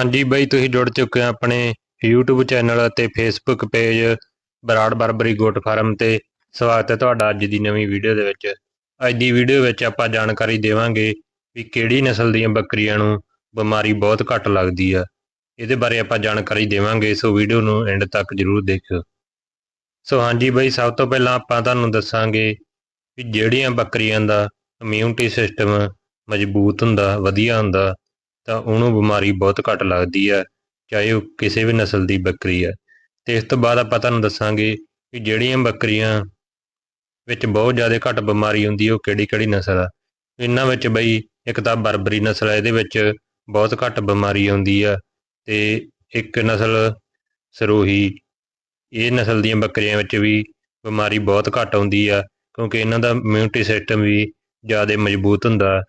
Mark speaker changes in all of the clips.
Speaker 1: ਹਾਂਜੀ ਬਾਈ, ਤੁਸੀਂ ਜੁੜ ਚੁੱਕੇ ਹੋ ਆਪਣੇ YouTube ਚੈਨਲ ਅਤੇ Facebook page Brar Barbari goat farm ਤੇ। ਸਵਾਗਤ ਹੈ ਤੁਹਾਡਾ ਅੱਜ ਦੀ ਨਵੀਂ ਵੀਡੀਓ ਦੇ ਵਿੱਚ। ਅੱਜ ਦੀ ਵੀਡੀਓ ਵਿੱਚ ਆਪਾਂ ਜਾਣਕਾਰੀ ਦੇਵਾਂਗੇ ਵੀ ਕਿਹੜੀ ਨਸਲ ਦੀਆਂ ਬੱਕਰੀਆਂ ਨੂੰ ਬਿਮਾਰੀ ਬਹੁਤ ਘੱਟ ਲੱਗਦੀ ਆ। ਇਹਦੇ ਬਾਰੇ ਆਪਾਂ ਜਾਣਕਾਰੀ ਦੇਵਾਂਗੇ, ਸੋ ਵੀਡੀਓ ਨੂੰ ਐਂਡ ਤੱਕ ਜਰੂਰ ਦੇਖਿਓ। ਸੋ ਹਾਂਜੀ ਬਾਈ, ਸਭ ਤੋਂ ਪਹਿਲਾਂ ਆਪਾਂ ਤੁਹਾਨੂੰ ਦੱਸਾਂਗੇ ਵੀ ਜਿਹੜੀਆਂ ਬੱਕਰੀਆਂ ਦਾ ਇਮਿਊਨਿਟੀ ਸਿਸਟਮ ਮਜ਼ਬੂਤ ਹੁੰਦਾ, ਵਧੀਆ ਹੁੰਦਾ ਤਾਂ ਉਹਨੂੰ ਬਿਮਾਰੀ ਬਹੁਤ ਘੱਟ ਲੱਗਦੀ ਹੈ, ਚਾਹੇ ਉਹ ਕਿਸੇ ਵੀ ਨਸਲ ਦੀ ਬੱਕਰੀ ਹੈ। ਤੇ ਇਸ ਤੋਂ ਬਾਅਦ ਆਪਾਂ ਤੁਹਾਨੂੰ ਦੱਸਾਂਗੇ ਕਿ ਜਿਹੜੀਆਂ ਬੱਕਰੀਆਂ ਵਿੱਚ ਬਹੁਤ ਜ਼ਿਆਦਾ ਘੱਟ ਬਿਮਾਰੀ ਹੁੰਦੀ ਹੈ, ਉਹ ਕਿਹੜੀ ਕਿਹੜੀ ਨਸਲ ਆ। ਇਹਨਾਂ ਵਿੱਚ ਬਈ ਇੱਕ ਤਾਂ ਬਰਬਰੀ ਨਸਲ ਹੈ, ਇਹਦੇ ਵਿੱਚ ਬਹੁਤ ਘੱਟ ਬਿਮਾਰੀ ਆਉਂਦੀ ਆ। ਤੇ ਇੱਕ ਨਸਲ ਸਰੋਹੀ, ਇਹ ਨਸਲ ਦੀਆਂ ਬੱਕਰੀਆਂ ਵਿੱਚ ਵੀ ਬਿਮਾਰੀ ਬਹੁਤ ਘੱਟ ਆਉਂਦੀ ਆ, ਕਿਉਂਕਿ ਇਹਨਾਂ ਦਾ ਇਮਿਊਨਿਟੀ ਸਿਸਟਮ ਵੀ ਜ਼ਿਆਦਾ ਮਜ਼ਬੂਤ ਹੁੰਦਾ।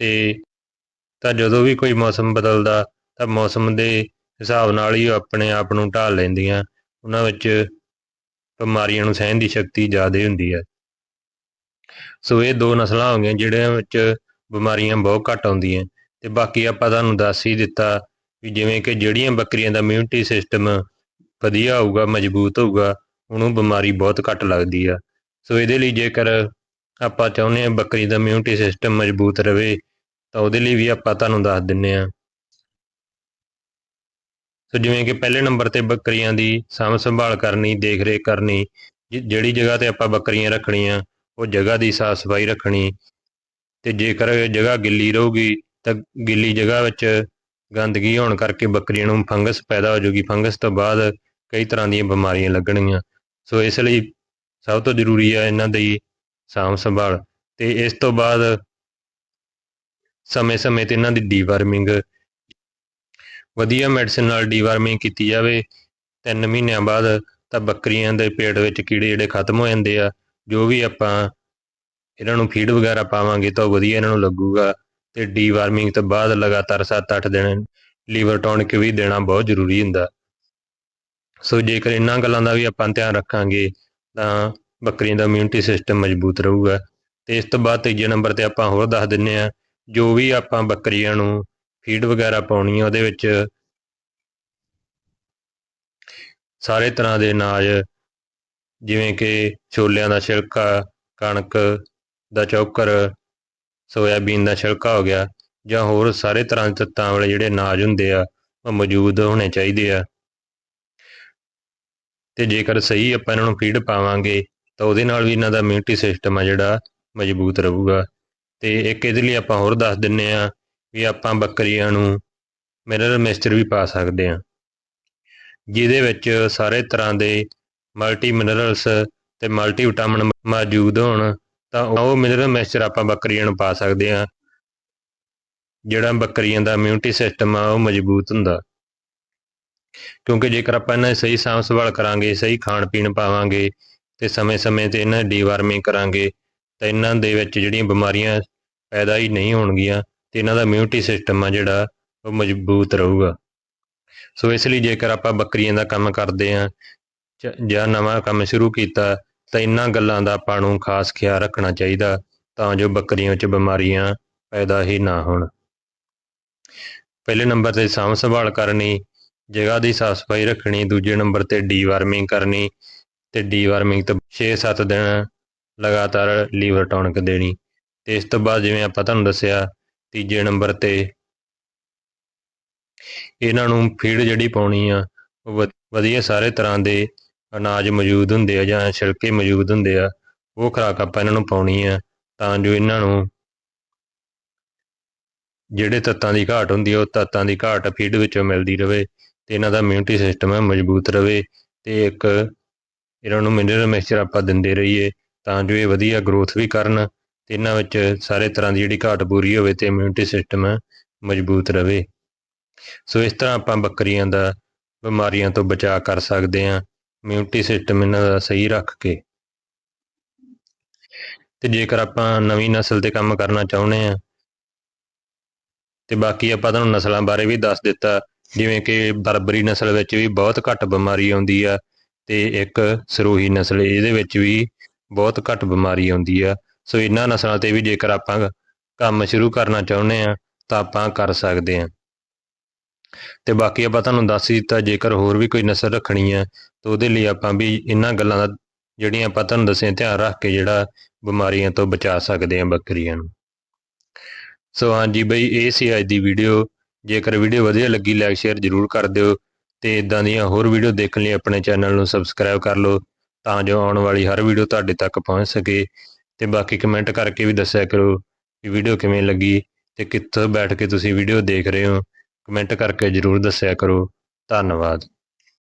Speaker 1: ਤੇ ਤਾਂ ਜਦੋਂ ਵੀ ਕੋਈ ਮੌਸਮ ਬਦਲਦਾ ਤਾਂ ਮੌਸਮ ਦੇ ਹਿਸਾਬ ਨਾਲ ਹੀ ਉਹ ਆਪਣੇ ਆਪ ਨੂੰ ਢਾਲ ਲੈਂਦੀਆਂ। ਉਹਨਾਂ ਵਿੱਚ ਬਿਮਾਰੀਆਂ ਨੂੰ ਸਹਿਣ ਦੀ ਸ਼ਕਤੀ ਜ਼ਿਆਦਾ ਹੁੰਦੀ ਹੈ। ਸੋ ਇਹ ਦੋ ਨਸਲਾਂ ਹੋ ਗਈਆਂ ਜਿਹੜਿਆਂ ਵਿੱਚ ਬਿਮਾਰੀਆਂ ਬਹੁਤ ਘੱਟ ਆਉਂਦੀਆਂ। ਤੇ ਬਾਕੀ ਆਪਾਂ ਤੁਹਾਨੂੰ ਦੱਸ ਹੀ ਦਿੱਤਾ ਵੀ ਜਿਵੇਂ ਕਿ ਜਿਹੜੀਆਂ ਬੱਕਰੀਆਂ ਦਾ ਇਮਿਊਨਿਟੀ ਸਿਸਟਮ ਵਧੀਆ ਹੋਊਗਾ, ਮਜ਼ਬੂਤ ਹੋਊਗਾ, ਉਹਨੂੰ ਬਿਮਾਰੀ ਬਹੁਤ ਘੱਟ ਲੱਗਦੀ ਆ। ਸੋ ਇਹਦੇ ਲਈ ਜੇਕਰ ਆਪਾਂ ਚਾਹੁੰਦੇ ਹਾਂ ਬੱਕਰੀ ਦਾ ਇਮਿਊਨਿਟੀ ਸਿਸਟਮ ਮਜ਼ਬੂਤ ਰਵੇ ਤਾਂ ਉਹਦੇ ਲਈ ਵੀ ਆਪਾਂ ਤੁਹਾਨੂੰ ਦੱਸ ਦਿੰਨੇ ਆ ਸੋ ਜਿਵੇਂ ਕਿ ਪਹਿਲੇ ਨੰਬਰ ਤੇ ਬੱਕਰੀਆਂ ਦੀ ਸਾਂਭ ਸੰਭਾਲ ਕਰਨੀ ਦੇਖ ਰੇਖ ਕਰਨੀ ਜਿਹੜੀ ਜਗ੍ਹਾ ਤੇ ਆਪਾਂ ਬੱਕਰੀਆਂ ਰੱਖਣੀਆਂ, ਉਹ ਜਗ੍ਹਾ ਦੀ ਸਾਫ਼ ਸਫ਼ਾਈ ਰੱਖਣੀ। ਤੇ ਜੇਕਰ ਜਗ੍ਹਾ ਗਿੱਲੀ ਰਹੂਗੀ, ਤਾਂ ਗਿੱਲੀ ਜਗ੍ਹਾ ਵਿੱਚ ਗੰਦਗੀ ਹੋਣ ਕਰਕੇ ਬੱਕਰੀਆਂ ਨੂੰ ਫੰਗਸ ਪੈਦਾ ਹੋ ਜਾਊਗੀ ਫੰਗਸ ਤੋਂ ਬਾਅਦ ਕਈ ਤਰ੍ਹਾਂ ਦੀਆਂ ਬਿਮਾਰੀਆਂ ਲੱਗਣਗੀਆਂ। ਸੋ ਇਸ ਲਈ ਸਭ ਤੋਂ ਜ਼ਰੂਰੀ ਹੈ ਇਹਨਾਂ ਦੀ ਸਾਂਭ ਸੰਭਾਲ ਤੇ ਇਸ ਤੋਂ ਬਾਅਦ ਸਮੇਂ-ਸਮੇਂ ਤੇ ਇਹਨਾਂ ਦੀ ਡੀਵਾਰਮਿੰਗ ਵਧੀਆ ਮੈਡੀਸਿਨ ਨਾਲ ਡੀਵਾਰਮਿੰਗ ਕੀਤੀ ਜਾਵੇ। 3 ਮਹੀਨਿਆਂ ਬਾਅਦ ਤਾਂ ਬੱਕਰੀਆਂ ਦੇ ਪੇਟ ਵਿੱਚ ਕੀੜੇ ਜਿਹੜੇ ਖਤਮ ਹੋ ਜਾਂਦੇ ਆ, ਜੋ ਵੀ ਆਪਾਂ ਇਹਨਾਂ ਨੂੰ ਫੀਡ ਵਗੈਰਾ ਪਾਵਾਂਗੇ ਤਾਂ ਵਧੀਆ ਇਹਨਾਂ ਨੂੰ ਲੱਗੂਗਾ। ਤੇ ਡੀਵਾਰਮਿੰਗ ਤੋਂ ਬਾਅਦ ਲਗਾਤਾਰ 7-8 ਦਿਨ ਲੀਵਰ ਟੌਨਿਕ ਵੀ ਦੇਣਾ ਬਹੁਤ ਜ਼ਰੂਰੀ ਹੁੰਦਾ। ਸੋ ਜੇਕਰ ਇਹਨਾਂ ਗੱਲਾਂ ਦਾ ਵੀ ਆਪਾਂ ਧਿਆਨ ਰੱਖਾਂਗੇ ਤਾਂ ਬੱਕਰੀਆਂ ਦਾ ਇਮਿਊਨਿਟੀ ਸਿਸਟਮ ਮਜ਼ਬੂਤ ਰਹੂਗਾ। ਤੇ ਇਸ ਤੋਂ ਬਾਅਦ ਤੀਜੇ ਨੰਬਰ ਤੇ ਆਪਾਂ ਹੋਰ ਦੱਸ ਦਿੰਨੇ ਆ ਜੋ ਵੀ ਆਪਾਂ ਬੱਕਰੀਆਂ ਨੂੰ ਫੀਡ ਵਗੈਰਾ ਪਾਉਣੀ ਆ, ਉਹਦੇ ਵਿੱਚ ਸਾਰੇ ਤਰ੍ਹਾਂ ਦੇ ਅਨਾਜ, ਜਿਵੇਂ ਕਿ ਛੋਲਿਆਂ ਦਾ ਛਿਲਕਾ, ਕਣਕ ਦਾ ਚੌਕਰ, ਸੋਇਆਬੀਨ ਦਾ ਛਿਲਕਾ ਹੋ ਗਿਆ, ਜਾਂ ਹੋਰ ਸਾਰੇ ਤਰ੍ਹਾਂ ਦੇ ਤੱਤਾਂ ਵਾਲੇ ਜਿਹੜੇ ਅਨਾਜ ਹੁੰਦੇ ਆ, ਉਹ ਮੌਜੂਦ ਹੋਣੇ ਚਾਹੀਦੇ ਆ। ਤੇ ਜੇਕਰ ਸਹੀ ਆਪਾਂ ਇਹਨਾਂ ਨੂੰ ਫੀਡ ਪਾਵਾਂਗੇ, ਤਾਂ ਉਹਦੇ ਨਾਲ ਵੀ ਇਹਨਾਂ ਦਾ ਇਮਿਊਨਿਟੀ ਸਿਸਟਮ ਆ ਜਿਹੜਾ ਮਜ਼ਬੂਤ ਰਹੂਗਾ। ਤੇ ਇੱਕ ਇਹਦੇ ਲਈ ਆਪਾਂ ਹੋਰ ਦੱਸ ਦਿੰਨੇ ਆ ਵੀ ਆਪਾਂ ਬੱਕਰੀਆਂ ਨੂੰ ਮਿਨਰਲ ਮਿਕਸਚਰ ਵੀ ਪਾ ਸਕਦੇ ਆ ਜਿਹਦੇ ਵਿੱਚ ਸਾਰੇ ਤਰ੍ਹਾਂ ਦੇ ਮਲਟੀ ਮਿਨਰਲਸ ਤੇ ਮਲਟੀ ਵਿਟਾਮਿਨ ਮੌਜੂਦ ਹੋਣ, ਤਾਂ ਉਹ ਮਿਨਰਲ ਮਿਕਸਚਰ ਆਪਾਂ ਬੱਕਰੀਆਂ ਨੂੰ ਪਾ ਸਕਦੇ ਆ ਜਿਹੜਾ ਬੱਕਰੀਆਂ ਦਾ ਇਮਿਊਨਿਟੀ ਸਿਸਟਮ ਆ, ਉਹ ਮਜ਼ਬੂਤ ਹੁੰਦਾ। ਕਿਉਂਕਿ ਜੇਕਰ ਆਪਾਂ ਇਹਨਾਂ ਦੀ ਸਹੀ ਸਾਂਭ ਸੰਭਾਲ ਕਰਾਂਗੇ, ਸਹੀ ਖਾਣ ਪੀਣ ਪਾਵਾਂਗੇ ਤੇ ਸਮੇਂ-ਸਮੇਂ ਤੇ ਇਹਨਾਂ ਦੀ ਡੀਵਾਰਮਿੰਗ ਕਰਾਂਗੇ ਤਾਂ ਇਹਨਾਂ ਦੇ ਵਿੱਚ ਜਿਹੜੀਆਂ ਬਿਮਾਰੀਆਂ ਪੈਦਾ ਹੀ ਨਹੀਂ ਹੋਣਗੀਆਂ ਤੇ ਇਹਨਾਂ ਦਾ ਇਮਿਊਨਿਟੀ ਸਿਸਟਮ ਆ ਜਿਹੜਾ, ਉਹ ਮਜ਼ਬੂਤ ਰਹੂਗਾ। ਸੋ ਇਸ ਲਈ ਜੇਕਰ ਆਪਾਂ ਬੱਕਰੀਆਂ ਦਾ ਕੰਮ ਕਰਦੇ ਆ ਜਾਂ ਨਵਾਂ ਕੰਮ ਸ਼ੁਰੂ ਕੀਤਾ, ਤਾਂ ਇਹਨਾਂ ਗੱਲਾਂ ਦਾ ਆਪਾਂ ਨੂੰ ਖਾਸ ਖਿਆਲ ਰੱਖਣਾ ਚਾਹੀਦਾ, ਤਾਂ ਜੋ ਬੱਕਰੀਆਂ ਵਿੱਚ ਬਿਮਾਰੀਆਂ ਪੈਦਾ ਹੀ ਨਾ ਹੋਣ। ਪਹਿਲੇ ਨੰਬਰ ਤੇ ਸਾਂਭ ਸੰਭਾਲ ਕਰਨੀ, ਜਗ੍ਹਾ ਦੀ ਸਾਫ਼ ਸਫ਼ਾਈ ਰੱਖਣੀ, ਦੂਜੇ ਨੰਬਰ ਤੇ ਡੀਵਾਰਮਿੰਗ ਕਰਨੀ, ਤੇ ਡੀਵਾਰਮਿੰਗ ਤੋਂ 6-7 ਦਿਨ ਲਗਾਤਾਰ ਲੀਵਰ ਟੌਨਿਕ ਦੇਣੀ। ਤੇ ਇਸ ਤੋਂ ਬਾਅਦ ਜਿਵੇਂ ਆਪਾਂ ਤੁਹਾਨੂੰ ਦੱਸਿਆ, ਤੀਜੇ ਨੰਬਰ ਤੇ ਇਹਨਾਂ ਨੂੰ ਫੀਡ ਜਿਹੜੀ ਪਾਉਣੀ ਆ, ਉਹ ਵਧੀਆ ਸਾਰੇ ਤਰ੍ਹਾਂ ਦੇ ਅਨਾਜ ਮੌਜੂਦ ਹੁੰਦੇ ਆ ਜਾਂ ਛਿਲਕੇ ਮੌਜੂਦ ਹੁੰਦੇ ਆ, ਉਹ ਖੁਰਾਕ ਆਪਾਂ ਇਹਨਾਂ ਨੂੰ ਪਾਉਣੀ ਆ, ਤਾਂ ਜੋ ਇਹਨਾਂ ਨੂੰ ਜਿਹੜੇ ਤੱਤਾਂ ਦੀ ਘਾਟ ਹੁੰਦੀ ਹੈ ਉਹ ਤੱਤਾਂ ਦੀ ਘਾਟ ਫੀਡ ਵਿੱਚੋਂ ਮਿਲਦੀ ਰਵੇ ਤੇ ਇਹਨਾਂ ਦਾ ਇਮਿਊਨਿਟੀ ਸਿਸਟਮ ਹੈ ਮਜ਼ਬੂਤ ਰਵੇ ਤੇ ਇੱਕ ਇਹਨਾਂ ਨੂੰ ਮਿਨਰਲ ਮਿਕਸਚਰ ਆਪਾਂ ਦਿੰਦੇ ਰਹੀਏ। ਤਾਂ ਜੋ ਇਹ ਵਧੀਆ ਗਰੋਥ ਵੀ ਕਰਨ ਤੇ ਇਹਨਾਂ ਵਿੱਚ ਸਾਰੇ ਤਰ੍ਹਾਂ ਦੀ ਜਿਹੜੀ ਘਾਟ ਪੂਰੀ ਹੋਵੇ ਤੇ ਇਮਿਊਨਿਟੀ ਸਿਸਟਮ ਮਜ਼ਬੂਤ ਰਵੇ ਸੋ ਇਸ ਤਰ੍ਹਾਂ ਆਪਾਂ ਬੱਕਰੀਆਂ ਦਾ, ਬਿਮਾਰੀਆਂ ਤੋਂ ਬਚਾਅ ਕਰ ਸਕਦੇ ਹਾਂ ਇਮਿਊਨਿਟੀ ਸਿਸਟਮ ਇਹਨਾਂ ਦਾ ਸਹੀ ਰੱਖ ਕੇ। ਤੇ ਜੇਕਰ ਆਪਾਂ ਨਵੀਂ ਨਸਲ ਤੇ ਕੰਮ ਕਰਨਾ ਚਾਹੁੰਦੇ ਆ ਤੇ ਬਾਕੀ ਆਪਾਂ ਤੁਹਾਨੂੰ ਨਸਲਾਂ ਬਾਰੇ ਵੀ ਦੱਸ ਦਿੱਤਾ, ਜਿਵੇਂ ਕਿ ਬਰਬਰੀ ਨਸਲ ਵਿੱਚ ਵੀ ਬਹੁਤ ਘੱਟ ਬਿਮਾਰੀ ਆਉਂਦੀ ਆ, ਤੇ ਇੱਕ ਸਰੋਹੀ ਨਸਲ, ਇਹਦੇ ਵਿੱਚ ਵੀ ਬਹੁਤ ਘੱਟ ਬਿਮਾਰੀ ਆਉਂਦੀ ਆ। ਸੋ ਇਹਨਾਂ ਨਸਲਾਂ ਤੇ ਵੀ ਜੇਕਰ ਆਪਾਂ ਕੰਮ ਸ਼ੁਰੂ ਕਰਨਾ ਚਾਹੁੰਦੇ ਆ, ਤਾਂ ਆਪਾਂ ਕਰ ਸਕਦੇ ਆ। ਤੇ ਬਾਕੀ ਆਪਾਂ ਤੁਹਾਨੂੰ ਦੱਸ ਹੀ ਦਿੱਤਾ, ਜੇਕਰ ਹੋਰ ਵੀ ਕੋਈ ਨਸਲ ਰੱਖਣੀ ਹੈ ਤਾਂ ਉਹਦੇ ਲਈ ਆਪਾਂ ਵੀ ਇਹਨਾਂ ਗੱਲਾਂ ਦਾ ਜਿਹੜੀਆਂ ਆਪਾਂ ਤੁਹਾਨੂੰ ਦੱਸੀਆਂ, ਧਿਆਨ ਰੱਖ ਕੇ ਜਿਹੜਾ ਬਿਮਾਰੀਆਂ ਤੋਂ ਬਚਾ ਸਕਦੇ ਹਾਂ ਬੱਕਰੀਆਂ ਨੂੰ। ਸੋ ਹਾਂਜੀ ਬਈ, ਇਹ ਸੀ ਅੱਜ ਦੀ ਵੀਡੀਓ। ਜੇਕਰ ਵੀਡੀਓ ਵਧੀਆ ਲੱਗੀ, ਲਾਈਕ, ਸ਼ੇਅਰ ਜ਼ਰੂਰ ਕਰ ਦਿਓ। ਤੇ ਇਦਾਂ ਦੀਆਂ ਹੋਰ ਵੀਡੀਓ ਦੇਖਣ ਲਈ ਆਪਣੇ ਚੈਨਲ ਨੂੰ ਸਬਸਕ੍ਰਾਈਬ ਕਰ ਲਓ। ਤਾਂ ਜੋ ਆਉਣ ਵਾਲੀ ਹਰ ਵੀਡੀਓ ਤੁਹਾਡੇ ਤੱਕ ਪਹੁੰਚ ਸਕੇ ਤੇ ਬਾਕੀ ਕਮੈਂਟ ਕਰਕੇ ਵੀ ਦੱਸਿਆ ਕਰੋ ਕਿ ਵੀਡੀਓ ਕਿਵੇਂ ਲੱਗੀ ਤੇ ਕਿੱਥੋਂ ਬੈਠ ਕੇ ਤੁਸੀਂ ਵੀਡੀਓ ਦੇਖ ਰਹੇ ਹੋ। ਕਮੈਂਟ ਕਰਕੇ ਜ਼ਰੂਰ ਦੱਸਿਆ ਕਰੋ। ਧੰਨਵਾਦ।